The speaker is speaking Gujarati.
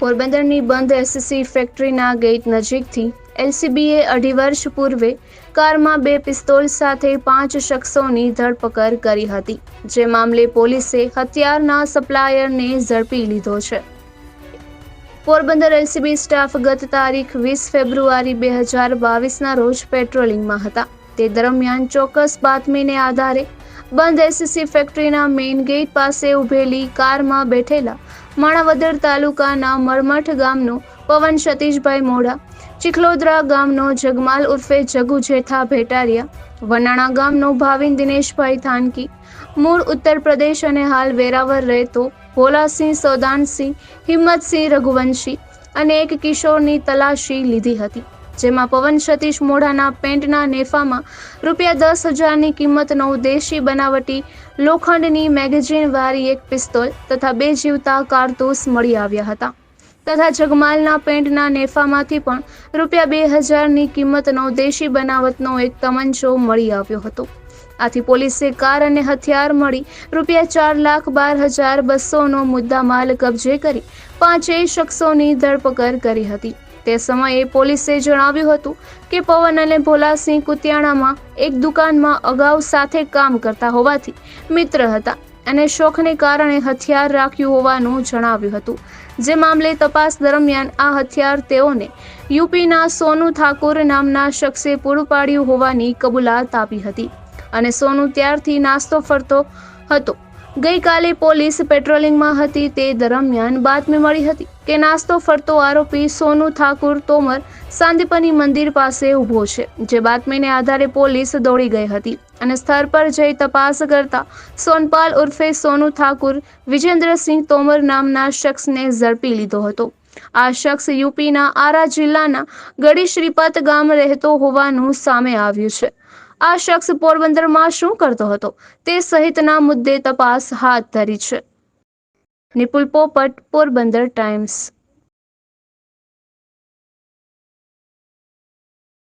પોરબંદરની બંધ એસએસસી ફેક્ટરીના ગેટ નજીકથી એલસીબીએ અઢી વર્ષ પૂર્વે કારમાં બે પિસ્તોલ સાથે પાંચ શખ્સોની ધરપકડ કરી હતી. જે મામલે પોલીસે હથિયારના સપ્લાયરને ઝડપી લીધો છે. પોરબંદર એલસીબી સ્ટાફ ગત તારીખ વીસ ફેબ્રુઆરી બે હજાર બાવીસના રોજ પેટ્રોલિંગમાં હતા. તે દરમિયાન ચોક્કસ બાતમીને આધારે બંધ એસએસસી ફેક્ટરીના મેઇન ગેટ પાસે ઊભેલી કારમાં બેઠેલા માણાવદર તાલુકાના મરમઠ ગામનો પવન સતીશભાઈ મોડા ચિખલોદરા ગામનો જગમાલ ઉર્ફે જગુ જેઠા ભેટારિયા, વનાણા ગામનો ભાવિન દિનેશભાઈ થાનકી, મૂળ ઉત્તર પ્રદેશ અને હાલ વેરાવર રહેતો ભોલાસિંહ સૌદાનસિંહ, હિંમતસિંહ રઘુવંશી અને એક કિશોરની તલાશી લીધી હતી. જેમાં પવન સતીશ મોઢાના પેન્ટના નેફામાં રૂપિયા દસ હજારની કિંમતનો દેશી બનાવટી લોખંડની મેગેઝીન વાળી એક પિસ્તોલ તથા બે જીવતા કારતૂસ મળી આવ્યા હતા. તથા જગમાલના પેન્ટના નેફામાંથી પણ રૂપિયા બે હજારની કિંમતનો દેશી બનાવટનો એક તમંચો મળી આવ્યો હતો. આથી પોલીસે કાર અને હથિયાર મળી રૂપિયા ચાર લાખ બાર હજાર બસોનો મુદ્દામાલ કબજે કરી પાંચેય શખ્સોની ધરપકડ કરી હતી. તે સમયે પોલીસે જણાવ્યું હતું કે પવન અને ભોલાસિંહ કુતિયાણામાં એક દુકાનમાં અગાઉ સાથે કામ કરતા હોવાથી મિત્ર હતા અને શોખને કારણે હથિયાર રાખ્યું હોવાનું જણાવ્યું હતું. જે મામલે તપાસ દરમિયાન આ હથિયાર તેઓને યુપીના સોનુ ઠાકોર નામના શખ્સે પૂરું પાડ્યું હોવાની કબૂલાત આપી હતી અને સોનુ ત્યારથી નાસ્તો ફરતો હતો. ગઈકાલે પોલીસ પેટ્રોલિંગમાં હતી તે દરમિયાન બાતમી મળી હતી કે નાસ્તો ફરતો આરોપી સોનુ ઠાકુર તોમર સાંદીપની મંદિર પાસે ઊભો છે, જે બાતમીને આધારે પોલીસ દોડી ગઈ હતી અને સ્થળ પર જઈ તપાસ કરતા સોનપાલ ઉર્ફે સોનુ ઠાકુર, વિજેન્દ્રસિંહ તોમર નામના શખ્સને ઝડપી લીધો હતો. આ શખ્સ યુપીના આરા જિલ્લાના ગડી શ્રીપત ગામ રહેતો હોવાનું સામે આવ્યું છે. આ શખ્સ પોરબંદરમાં શું કરતો હતો તે સહિતના મુદ્દે તપાસ હાથ ધરી છે. નિપુલ પોપટ, પોરબંદર ટાઈમ્સ.